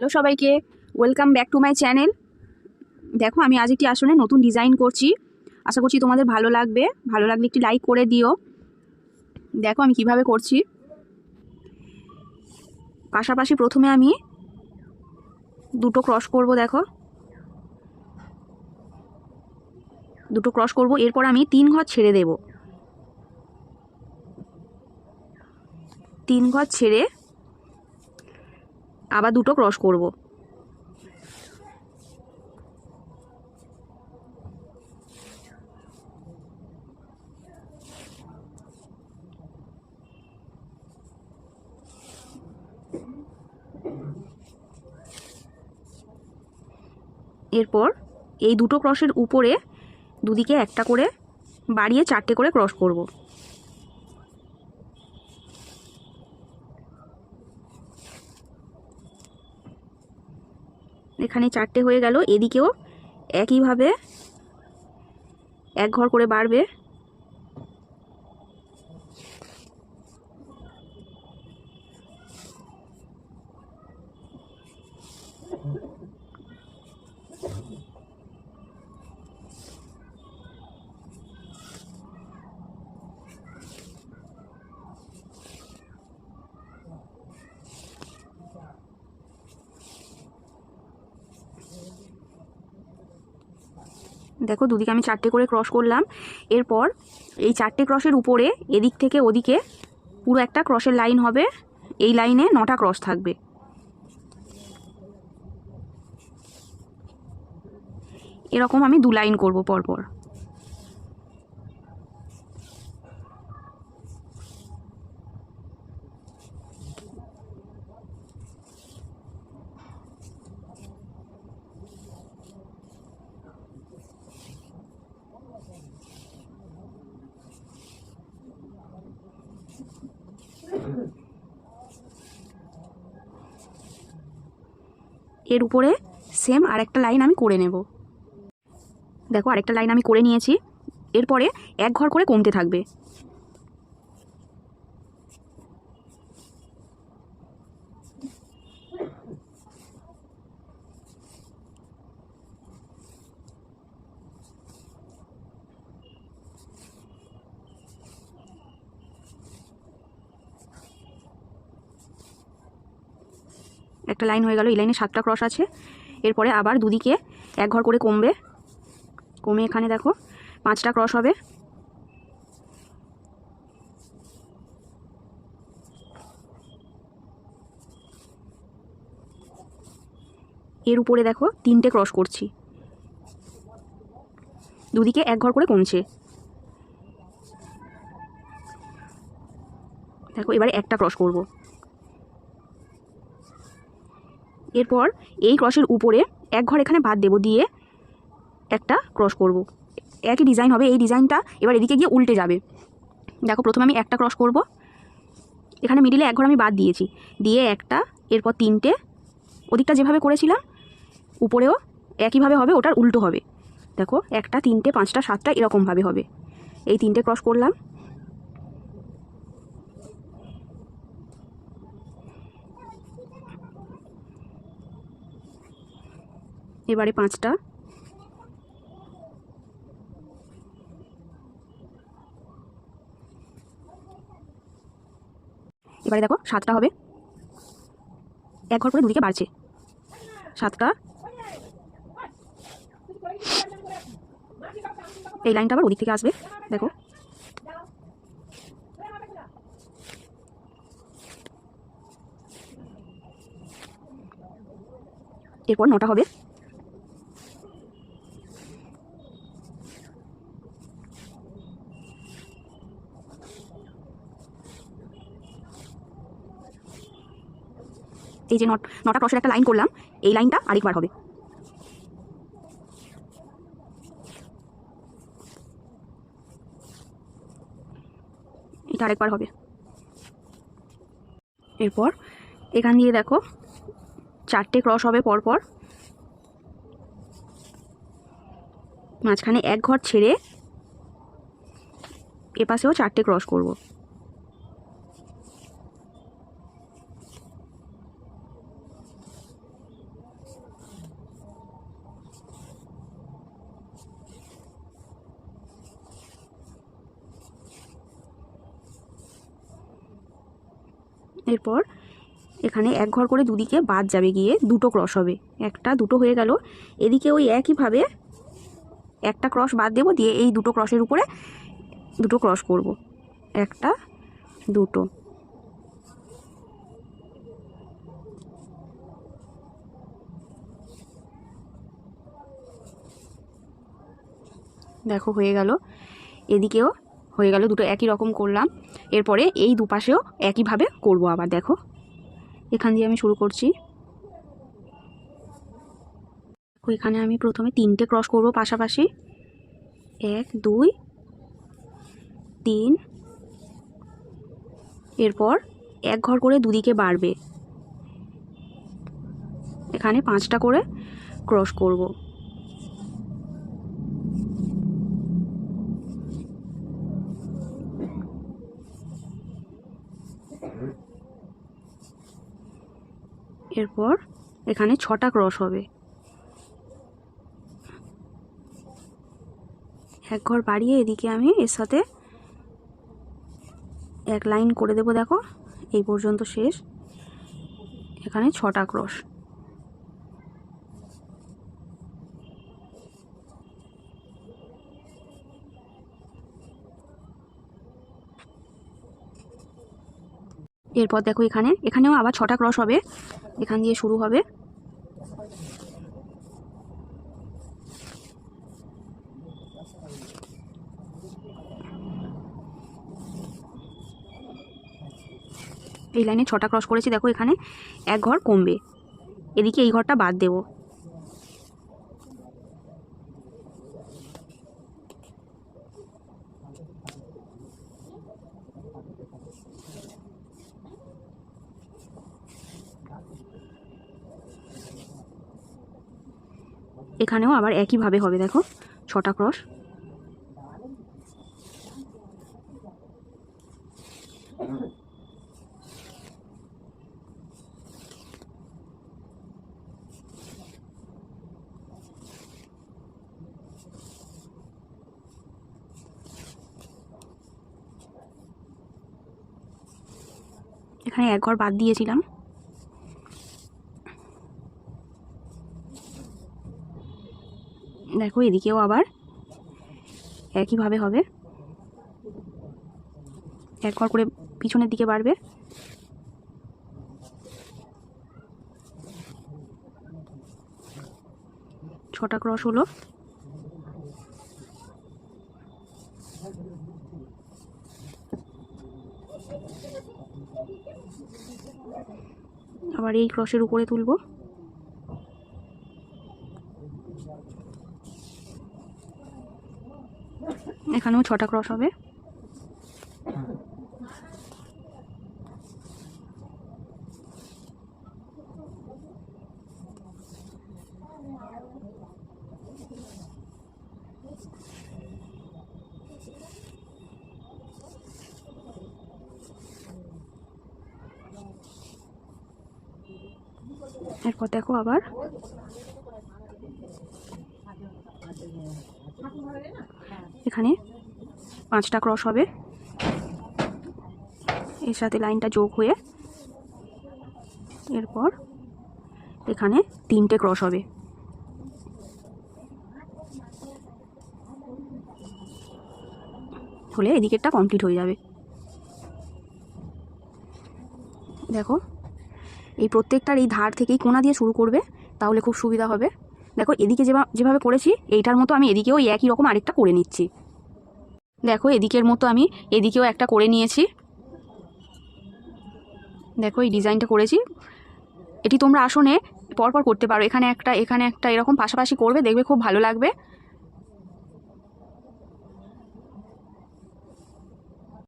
Hello সবাইকে welcome back to my channel দেখো, আমি আজ একটি আসনে নতুন ডিজাইন করছি। আশা করছি তোমাদের ভালো লাগবে। ভালো লাগলে একটি লাইক করে দিও। দেখো, আমি কীভাবে করছি। পাশাপাশি প্রথমে আমি দুটো ক্রস করব, দেখো। দুটো ক্রস করব, এরপর আমি তিন ঘর ছেড়ে দেব। তিন ঘর ছেড়ে আবার দুটো ক্রস করব। এরপর এই দুটো ক্রসের উপরে দুদিকে একটা করে বাড়িয়ে চারটে করে ক্রস করব। এখানে চারটে হয়ে গেল এদিকেও একইভাবে এক ঘর করে বাড়বে। দেখো দুদিকে আমি চারটে করে ক্রস করলাম। এরপর এই চারটে ক্রসের উপরে এদিক থেকে ওদিকে পুরো একটা ক্রসের লাইন হবে। এই লাইনে নটা ক্রস থাকবে। এরকম আমি দু লাইন করব পরপর। এর উপরে সেম আরেকটা লাইন আমি করে নেব। দেখো, আরেকটা লাইন আমি করে নিয়েছি। এরপরে এক ঘর করে কমতে থাকবে। একটা লাইন হয়ে গেল, এই লাইনে সাতটা ক্রস আছে। এরপরে আবার দুদিকে এক ঘর করে কমবে। কমে এখানে দেখো, পাঁচটা ক্রস হবে। এর উপরে দেখো, তিনটে ক্রস করছি। দুদিকে এক ঘর করে কমছে। দেখো, এবারে একটা ক্রস করব। এরপর এই ক্রসের উপরে এক ঘর এখানে বাদ দেবো, দিয়ে একটা ক্রস করব। একই ডিজাইন হবে, এই ডিজাইনটা এবার এদিকে গিয়ে উল্টে যাবে। দেখো, প্রথমে আমি একটা ক্রস করব। এখানে মিডিলে এক ঘর আমি বাদ দিয়েছি। দিয়ে একটা, এরপর তিনটে, ওদিকটা যেভাবে করেছিলাম, উপরেও একইভাবে হবে, ওটার উল্টো হবে। দেখো, একটা, তিনটে, পাঁচটা, সাতটা এরকমভাবে হবে। এই তিনটে ক্রস করলাম। এবারে পাঁচটা। এবারে দেখো সাতটা হবে। এক ঘর করে দুদিকে বাড়ছে। সাতটা। এই লাইনটা আবার ওদিক থেকে আসবে। দেখো। এরপর নটা হবে। এই যে নট ক্রসের একটা লাইন করলাম, এই লাইনটা আরেকবার হবে। এটা আরেকবার হবে। এরপর, এখান দিয়ে দেখো, চারটে ক্রস হবে পরপর। মাঝখানে এক ঘর ছেড়ে এপাশেও চারটে ক্রস করব। এরপর এখানে এক ঘর করে দুদিকে বাদ যাবে গিয়ে দুটো ক্রস হবে। একটা দুটো হয়ে গেল। এদিকে ওই একইভাবে একটা ক্রস বাদ দেবো দিয়ে এই দুটো ক্রসের উপরে দুটো ক্রস করব। একটা, দুটো। দেখো হয়ে গেল। এদিকেও হয়ে গেল দুটো। একই রকম করলাম। এরপরে এই দুপাশেও একইভাবে করব আবার, দেখো। এখান দিয়ে আমি শুরু করছি। এখানে আমি প্রথমে তিনটে ক্রস করব পাশাপাশি। এক, দুই, তিন। এরপর এক ঘর করে দুদিকে বাড়বে। এখানে পাঁচটা করে ক্রস করব। এরপর এখানে ছটা ক্রস হবে। এক ঘর বাড়িয়ে এদিকে আমি এর সাথে এক লাইন করে দেব, দেখো। এই পর্যন্ত শেষ। এখানে ছটা ক্রস। এরপর দেখো এখানে, এখানেও আবার ছটা ক্রস হবে। এখান দিয়ে শুরু হবে। এই লাইনে ছটা ক্রস করেছি, দেখো এখানে এক ঘর কমবে। এদিকে এই ঘরটা বাদ দেবো। এখানেও আবার একইভাবে হবে দেখো। ছটা ক্রস এখানে এক ঘর বাদ দিয়েছিলাম। দেখো এদিকেও আবার। একইভাবে হবে। এক ঘর করে পিছনের দিকে বাড়বে। ছটা ক্রস হলো। আবার এই ক্রসের উপরে তুলবো। এখানেও ছটা ক্রস হবে। এরপর দেখো আবার। এখানে পাঁচটা ক্রস হবে। এর সাথে লাইনটা যোগ হয়ে এরপর এখানে তিনটে ক্রস হবে। হলে এদিকেরটা কমপ্লিট হয়ে যাবে। দেখো, এই প্রত্যেকটার এই ধার থেকেই কোনা দিয়ে শুরু করবে, তাহলে খুব সুবিধা হবে। দেখো, এদিকে যেভাবে করেছি, এইটার মতো আমি এদিকেও একই রকম আরেকটা করে নিচ্ছি। দেখো, এদিকের মতো আমি এদিকেও একটা করে নিয়েছি। দেখো, এই ডিজাইনটা করেছি। এটি তোমরা আসনে পরপর করতে পারো। এখানে একটা এখানে একটা, এরকম পাশাপাশি করবে, দেখবে খুব ভালো লাগবে।